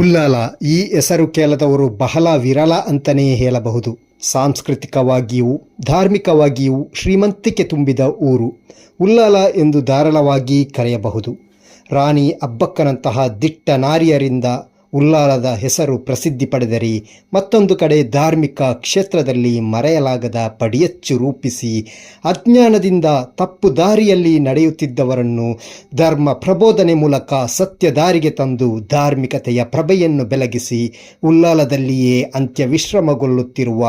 ಉಲ್ಲಾಲ, ಈ ಹೆಸರು ಕೇಳದವರು ಬಹಳ ವಿರಳ ಅಂತಲೇ ಹೇಳಬಹುದು. ಸಾಂಸ್ಕೃತಿಕವಾಗಿಯೂ, ಧಾರ್ಮಿಕವಾಗಿಯೂ ಶ್ರೀಮಂತಿಕೆ ತುಂಬಿದ ಊರು. ಉಲ್ಲಾಲ ಎಂದು ಧಾರಾಳವಾಗಿ ಕರೆಯಬಹುದು. ರಾಣಿ ಅಬ್ಬಕ್ಕನಂತಹ ದಿಟ್ಟ ನಾರಿಯರಿಂದ ಉಲ್ಲಾಲದ ಹೆಸರು ಪ್ರಸಿದ್ಧಿ ಪಡೆದರೆ ಮತ್ತೊಂದು ಕಡೆ ಧಾರ್ಮಿಕ ಕ್ಷೇತ್ರದಲ್ಲಿ ಮರೆಯಲಾಗದ ಪಡಿಯಚ್ಚು ರೂಪಿಸಿ ಅಜ್ಞಾನದಿಂದ ತಪ್ಪು ದಾರಿಯಲ್ಲಿ ನಡೆಯುತ್ತಿದ್ದವರನ್ನು ಧರ್ಮ ಪ್ರಬೋಧನೆ ಮೂಲಕ ಸತ್ಯ ದಾರಿಗೆ ತಂದು ಧಾರ್ಮಿಕತೆಯ ಪ್ರಭೆಯನ್ನು ಬೆಳಗಿಸಿ ಉಲ್ಲಾಲದಲ್ಲಿಯೇ ಅಂತ್ಯ ವಿಶ್ರಮಗೊಳ್ಳುತ್ತಿರುವ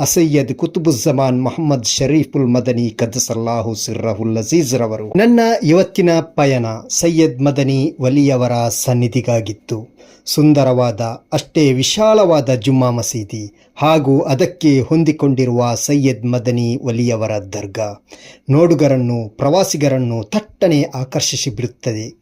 ಅಸಯ್ಯದ್ ಕುತುಬುಜ್ಜಮಾನ್ ಮೊಹಮ್ಮದ್ ಶರೀಫುಲ್ ಮದನಿ ಕದಸಲ್ಲಾಹು ಸಿರ್ರಹುಲ್ ಅಜೀಜ್ ರವರು. ನನ್ನ ಇವತ್ತಿನ ಪಯಣ ಸೈಯದ್ ಮದನಿ ವಲಿಯವರ ಸನ್ನಿಧಿಗಾಗಿತ್ತು. ಸುಂದರವಾದ, ಅಷ್ಟೇ ವಿಶಾಲವಾದ ಜುಮ್ಮಾ ಮಸೀದಿ ಹಾಗೂ ಅದಕ್ಕೆ ಹೊಂದಿಕೊಂಡಿರುವ ಸೈಯದ್ ಮದನಿ ಒಲಿಯವರ ದರ್ಗಾ. ನೋಡುಗರನ್ನು, ಪ್ರವಾಸಿಗರನ್ನು ತಟ್ಟನೆ ಆಕರ್ಷಿಸಿಬಿಡುತ್ತದೆ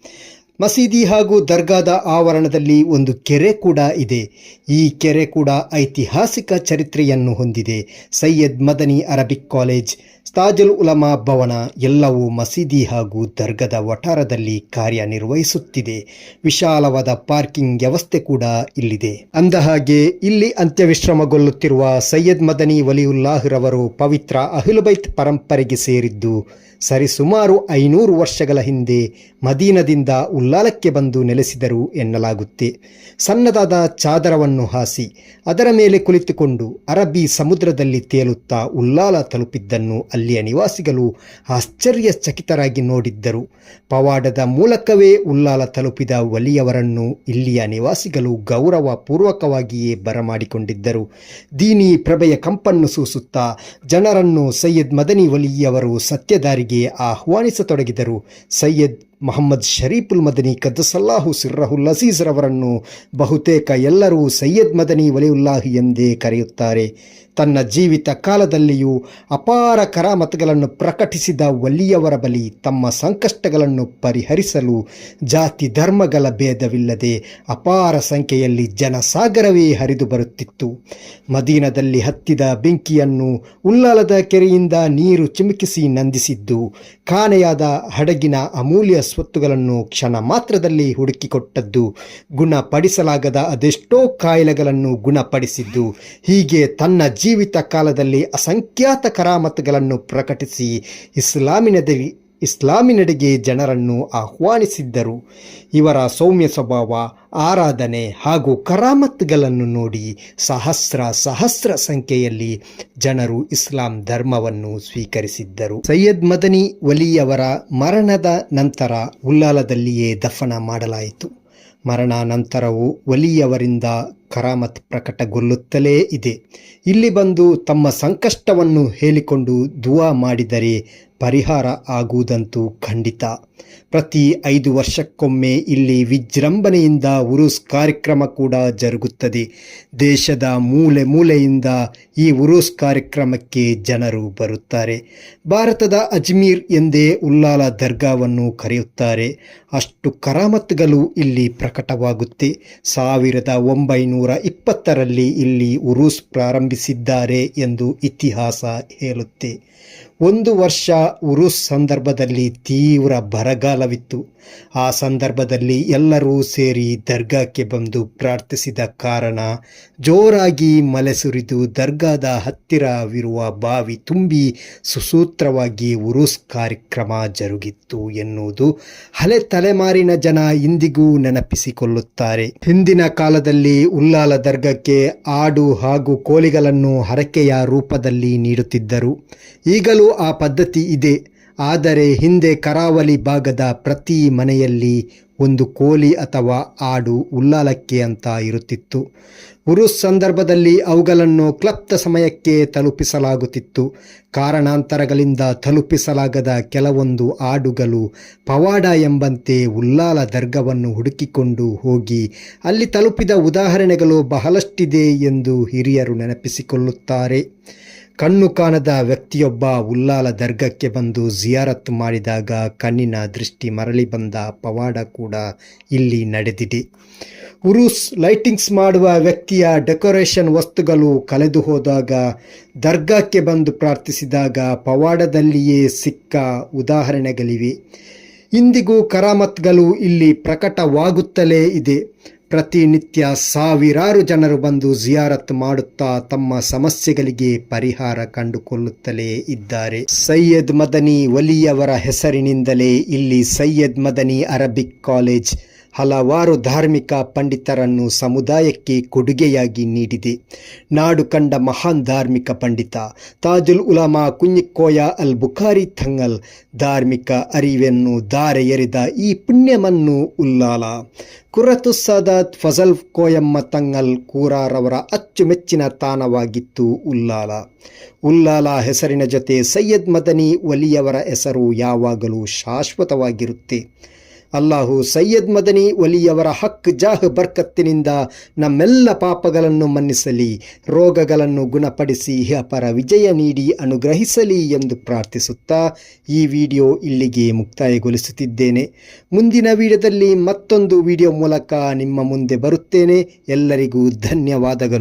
ಮಸೀದಿ ಹಾಗೂ ದರ್ಗಾದ ಆವರಣದಲ್ಲಿ ಒಂದು ಕೆರೆ ಕೂಡ ಇದೆ. ಈ ಕೆರೆ ಕೂಡ ಐತಿಹಾಸಿಕ ಚರಿತ್ರೆಯನ್ನು ಹೊಂದಿದೆ. ಸೈಯದ್ ಮದನಿ ಅರಬಿಕ್ ಕಾಲೇಜ್ ಸ್ತಾಜುಲ್ ಉಲಮಾ ಭವನ ಎಲ್ಲವೂ ಮಸೀದಿ ಹಾಗೂ ದರ್ಗದ ವಠಾರದಲ್ಲಿ ಕಾರ್ಯನಿರ್ವಹಿಸುತ್ತಿದೆ. ವಿಶಾಲವಾದ ಪಾರ್ಕಿಂಗ್ ವ್ಯವಸ್ಥೆ ಕೂಡ ಇಲ್ಲಿದೆ. ಅಂದಹಾಗೆ, ಇಲ್ಲಿ ಅಂತ್ಯವಿಶ್ರಮಗೊಳ್ಳುತ್ತಿರುವ ಸೈಯದ್ ಮದನಿ ವಲಿಯುಲ್ಲಾಹ್ರವರು ಪವಿತ್ರ ಅಹಿಲುಬೈತ್ ಪರಂಪರೆಗೆ ಸೇರಿದ್ದು, ಸರಿಸುಮಾರು ಐನೂರು ವರ್ಷಗಳ ಹಿಂದೆ ಮದೀನದಿಂದ ಉಲ್ಲಾಲಕ್ಕೆ ಬಂದು ನೆಲೆಸಿದರು ಎನ್ನಲಾಗುತ್ತೆ. ಸಣ್ಣದಾದ ಚಾದರವನ್ನು ಹಾಸಿ, ಅದರ ಮೇಲೆ ಕುಳಿತುಕೊಂಡು ಅರಬ್ಬಿ ಸಮುದ್ರದಲ್ಲಿ ತೇಲುತ್ತಾ ಉಲ್ಲಾಲ ತಲುಪಿದ್ದನ್ನು ಅಲ್ಲಿಯ ನಿವಾಸಿಗಳು ಆಶ್ಚರ್ಯಚಕಿತರಾಗಿ ನೋಡಿದ್ದರು. ಪವಾಡದ ಮೂಲಕವೇ ಉಲ್ಲಾಲ ತಲುಪಿದ ವಲಿಯವರನ್ನು ಇಲ್ಲಿಯ ನಿವಾಸಿಗಳು ಗೌರವ ಪೂರ್ವಕವಾಗಿಯೇ ಬರಮಾಡಿಕೊಂಡಿದ್ದರು. ದೀನಿ ಪ್ರಭೆಯ ಕಂಪನ್ನು ಸೂಸುತ್ತಾ ಜನರನ್ನು ಸೈಯದ್ ಮದನಿ ವಲಿಯವರು ಸತ್ಯದಾರಿಗೆ ಆಹ್ವಾನಿಸತೊಡಗಿದರು. ಸೈಯದ್ ಮೊಹಮ್ಮದ್ ಶರೀಫುಲ್ ಮದನಿ ಕದ್ದಸಲ್ಲಾಹು ಸಿರ್ರಹುಲ್ ಅಜೀಜ್ ರವರನ್ನು ಬಹುತೇಕ ಎಲ್ಲರೂ ಸೈಯದ್ ಮದನಿ ವಲಿಯುಲ್ಲಾಹಿ ಎಂದೇ ಕರೆಯುತ್ತಾರೆ. ತನ್ನ ಜೀವಿತ ಕಾಲದಲ್ಲಿಯೂ ಅಪಾರ ಕರಾಮತಗಳನ್ನು ಪ್ರಕಟಿಸಿದ ವಲಿಯವರ ಬಳಿ ತಮ್ಮ ಸಂಕಷ್ಟಗಳನ್ನು ಪರಿಹರಿಸಲು ಜಾತಿ ಧರ್ಮಗಳ ಭೇದವಿಲ್ಲದೆ ಅಪಾರ ಸಂಖ್ಯೆಯಲ್ಲಿ ಜನಸಾಗರವೇ ಹರಿದು ಬರುತ್ತಿತ್ತು. ಮದೀನದಲ್ಲಿ ಹತ್ತಿದ ಬೆಂಕಿಯನ್ನು ಉಲ್ಲಾಲದ ಕೆರೆಯಿಂದ ನೀರು ಚಿಮುಕಿಸಿ ನಂದಿಸಿದ್ದು ಕಾಣೆಯಾದ ಹಡಗಿನ ಅಮೂಲ್ಯ ಸ್ವತ್ತುಗಳನ್ನು ಕ್ಷಣ ಮಾತ್ರದಲ್ಲಿ ಹುಡುಕಿಕೊಟ್ಟದ್ದು. ಗುಣಪಡಿಸಲಾಗದ ಅದೆಷ್ಟೋ ಕಾಯಿಲೆಗಳನ್ನು ಗುಣಪಡಿಸಿದ್ದು. ಹೀಗೆ ತನ್ನ ಜೀವಿತ ಕಾಲದಲ್ಲಿ ಅಸಂಖ್ಯಾತ ಕರಾಮತ್ತುಗಳನ್ನು ಪ್ರಕಟಿಸಿ ಇಸ್ಲಾಮಿನದಿ ಇಸ್ಲಾಮಿನೆಡೆಗೆ ಜನರನ್ನು ಆಹ್ವಾನಿಸಿದ್ದರು. ಇವರ ಸೌಮ್ಯ ಸ್ವಭಾವ, ಆರಾಧನೆ ಹಾಗೂ ಕರಾಮತ್ಗಳನ್ನು ನೋಡಿ ಸಹಸ್ರ ಸಹಸ್ರ ಸಂಖ್ಯೆಯಲ್ಲಿ ಜನರು ಇಸ್ಲಾಂ ಧರ್ಮವನ್ನು ಸ್ವೀಕರಿಸಿದ್ದರು. ಸೈಯದ್ ಮದನಿ ವಲಿಯವರ ಮರಣದ ನಂತರ ಉಲ್ಲಾಲದಲ್ಲಿಯೇ ದಫನ ಮಾಡಲಾಯಿತು. ಮರಣಾನಂತರವೂ ವಲಿಯವರಿಂದ ಕರಾಮತ್ ಪ್ರಕಟಗೊಳ್ಳುತ್ತಲೇ ಇದೆ. ಇಲ್ಲಿ ಬಂದು ತಮ್ಮ ಸಂಕಷ್ಟವನ್ನು ಹೇಳಿಕೊಂಡು ದುವಾ ಮಾಡಿದರೆ ಪರಿಹಾರ ಆಗುವುದಂತೂ ಖಂಡಿತ. ಪ್ರತಿ ಐದು ವರ್ಷಕ್ಕೊಮ್ಮೆ ಇಲ್ಲಿ ವಿಜೃಂಭಣೆಯಿಂದ ಉರುಸ್ ಕಾರ್ಯಕ್ರಮ ಕೂಡ ಜರುಗುತ್ತದೆ. ದೇಶದ ಮೂಲೆ ಮೂಲೆಯಿಂದ ಈ ಉರುಸ್ ಕಾರ್ಯಕ್ರಮಕ್ಕೆ ಜನರು ಬರುತ್ತಾರೆ. ಭಾರತದ ಅಜ್ಮೀರ್ ಎಂದೇ ಉಲ್ಲಾಲ ದರ್ಗಾವನ್ನು ಕರೆಯುತ್ತಾರೆ. ಅಷ್ಟು ಕರಾಮತ್ಗಳು ಇಲ್ಲಿ ಪ್ರಕಟವಾಗುತ್ತೆ. ಸಾವಿರದ ಒಂಬೈನೂರ ಇಪ್ಪತ್ತರಲ್ಲಿ ಇಲ್ಲಿ ಉರುಸ್ ಪ್ರಾರಂಭಿಸಿದ್ದಾರೆ ಎಂದು ಇತಿಹಾಸ ಹೇಳುತ್ತೆ. ಒಂದು ವರ್ಷ ಉರುಸ್ ಸಂದರ್ಭದಲ್ಲಿ ತೀವ್ರ ಬರಗಾಲವಿತ್ತು. ಆ ಸಂದರ್ಭದಲ್ಲಿ ಎಲ್ಲರೂ ಸೇರಿ ದರ್ಗಾಕ್ಕೆ ಬಂದು ಪ್ರಾರ್ಥಿಸಿದ ಕಾರಣ ಜೋರಾಗಿ ಮಲೆ ಸುರಿದು ದರ್ಗಾದ ಹತ್ತಿರವಿರುವ ಬಾವಿ ತುಂಬಿ ಸುಸೂತ್ರವಾಗಿ ಉರುಸ್ ಕಾರ್ಯಕ್ರಮ ಜರುಗಿತ್ತು ಎನ್ನುವುದು ಹಳೆ ತಲೆಮಾರಿನ ಜನ ಇಂದಿಗೂ ನೆನಪಿಸಿಕೊಳ್ಳುತ್ತಾರೆ. ಹಿಂದಿನ ಕಾಲದಲ್ಲಿ ಉಲ್ಲಾಲ ದರ್ಗಕ್ಕೆ ಆಡು ಹಾಗೂ ಕೋಳಿಗಳನ್ನು ಹರಕೆಯ ರೂಪದಲ್ಲಿ ನೀಡುತ್ತಿದ್ದರು. ಈಗಲೂ ಆ ಪದ್ಧತಿ ಇದೆ. ಆದರೆ ಹಿಂದೆ ಕರಾವಳಿ ಭಾಗದ ಪ್ರತಿ ಮನೆಯಲ್ಲಿ ಒಂದು ಕೋಳಿ ಅಥವಾ ಆಡು ಉಲ್ಲಾಲಕ್ಕೆ ಅಂತ ಇರುತ್ತಿತ್ತು. ಉರುಸ್ ಸಂದರ್ಭದಲ್ಲಿ ಅವುಗಳನ್ನು ಕ್ಲಪ್ತ ಸಮಯಕ್ಕೆ ತಲುಪಿಸಲಾಗುತ್ತಿತ್ತು. ಕಾರಣಾಂತರಗಳಿಂದ ತಲುಪಿಸಲಾಗದ ಕೆಲವೊಂದು ಆಡುಗಳು ಪವಾಡ ಎಂಬಂತೆ ಉಲ್ಲಾಲ ದರ್ಗವನ್ನು ಹುಡುಕಿಕೊಂಡು ಹೋಗಿ ಅಲ್ಲಿ ತಲುಪಿದ ಉದಾಹರಣೆಗಳು ಬಹಳಷ್ಟಿದೆ ಎಂದು ಹಿರಿಯರು ನೆನಪಿಸಿಕೊಳ್ಳುತ್ತಾರೆ. ಕಣ್ಣು ಕಾಣದ ವ್ಯಕ್ತಿಯೊಬ್ಬ ಉಲ್ಲಾಲ ದರ್ಗಕ್ಕೆ ಬಂದು ಜಿಯಾರತ್ ಮಾಡಿದಾಗ ಕಣ್ಣಿನ ದೃಷ್ಟಿ ಮರಳಿ ಬಂದ ಪವಾಡ ಕೂಡ ಇಲ್ಲಿ ನಡೆದಿದೆ. ಉರುಸ್ ಲೈಟಿಂಗ್ಸ್ ಮಾಡುವ ವ್ಯಕ್ತಿಯ ಡೆಕೋರೇಷನ್ ವಸ್ತುಗಳು ಕಳೆದು ಹೋದಾಗ ದರ್ಗಾಕ್ಕೆ ಬಂದು ಪ್ರಾರ್ಥಿಸಿದಾಗ ಪವಾಡದಲ್ಲಿಯೇ ಸಿಕ್ಕ ಉದಾಹರಣೆಗಳಿವೆ. ಇಂದಿಗೂ ಕರಾಮತ್ಗಳು ಇಲ್ಲಿ ಪ್ರಕಟವಾಗುತ್ತಲೇ ಇದೆ. ಪ್ರತಿನಿತ್ಯ ಸಾವಿರಾರು ಜನರು ಬಂದು ಜಿಯಾರತ್ ಮಾಡುತ್ತಾ ತಮ್ಮ ಸಮಸ್ಯೆಗಳಿಗೆ ಪರಿಹಾರ ಕಂಡುಕೊಳ್ಳುತ್ತಲೇ ಇದ್ದಾರೆ. ಸೈಯದ್ ಮದನಿ ವಲಿಯವರ ಹೆಸರಿನಿಂದಲೇ ಇಲ್ಲಿ ಸೈಯದ್ ಮದನಿ ಅರಬಿಕ್ ಕಾಲೇಜ್ ಹಲವಾರು ಧಾರ್ಮಿಕ ಪಂಡಿತರನ್ನು ಸಮುದಾಯಕ್ಕೆ ಕೊಡುಗೆಯಾಗಿ ನೀಡಿದೆ. ನಾಡು ಕಂಡ ಮಹಾನ್ ಧಾರ್ಮಿಕ ಪಂಡಿತ ತಾಜುಲ್ ಉಲಮಾ ಕುಂಜಿಕ್ಕೋಯ ಅಲ್ ಬುಖಾರಿ ಥಂಗಲ್ ಧಾರ್ಮಿಕ ಅರಿವನ್ನು ಧಾರೆ ಎರೆದ ಈ ಪುಣ್ಯವನ್ನು ಉಲ್ಲಾಲ. ಕುರತು ಫಜಲ್ ಕೋಯಮ್ಮ ತಂಗಲ್ ಕೂರಾರವರ ಅಚ್ಚುಮೆಚ್ಚಿನ ತಾಣವಾಗಿತ್ತು ಉಲ್ಲಾಲ. ಉಲ್ಲಾಲ ಹೆಸರಿನ ಜೊತೆ ಸೈಯದ್ ಮದನಿ ಒಲಿಯವರ ಹೆಸರು ಯಾವಾಗಲೂ ಶಾಶ್ವತವಾಗಿರುತ್ತೆ. ಅಲ್ಲಾಹು ಸೈಯದ್ ಮದನಿ ಒಲಿಯವರ ಹಕ್ ಜಾಹ್ ಬರ್ಕತ್ತಿನಿಂದ ನಮ್ಮೆಲ್ಲ ಪಾಪಗಳನ್ನು ಮನ್ನಿಸಲಿ, ರೋಗಗಳನ್ನು ಗುಣಪಡಿಸಿ ಅಪರ ವಿಜಯ ನೀಡಿ ಅನುಗ್ರಹಿಸಲಿ ಎಂದು ಪ್ರಾರ್ಥಿಸುತ್ತಾ ಈ ವಿಡಿಯೋ ಇಲ್ಲಿಗೆ ಮುಕ್ತಾಯಗೊಳಿಸುತ್ತಿದ್ದೇನೆ. ಮುಂದಿನ ವಿಡಿಯೋದಲ್ಲಿ ಮತ್ತೊಂದು ವಿಡಿಯೋ ಮೂಲಕ ನಿಮ್ಮ ಮುಂದೆ ಬರುತ್ತೇನೆ. ಎಲ್ಲರಿಗೂ ಧನ್ಯವಾದಗಳು.